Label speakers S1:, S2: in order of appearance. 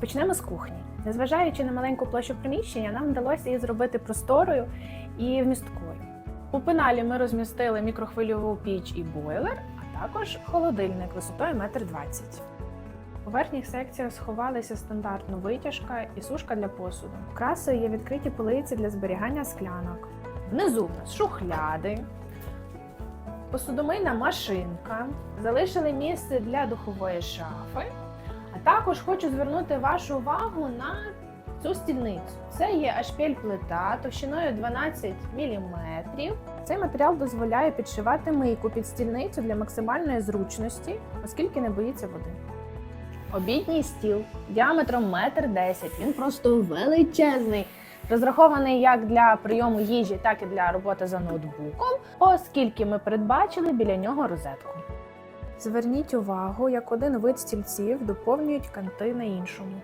S1: Розпочнемо з кухні. Незважаючи на маленьку площу приміщення, нам вдалося її зробити просторою і вмісткою. У пеналі ми розмістили мікрохвильову піч і бойлер, а також холодильник висотою 1,20 м. У верхніх секціях сховалися стандартно витяжка і сушка для посуду. Красою є відкриті полиці для зберігання склянок. Внизу в нас шухляди, посудомийна машинка, залишили місце для духової шафи. Також хочу звернути вашу увагу на цю стільницю. Це є ашпіль плита товщиною 12 мм. Цей матеріал дозволяє підшивати мийку під стільницю для максимальної зручності, оскільки не боїться води. Обідній стіл діаметром 1,10 м. Він просто величезний. Розрахований як для прийому їжі, так і для роботи за ноутбуком, оскільки ми передбачили біля нього розетку. Зверніть увагу, як один вид стільців доповнюють канти на іншому.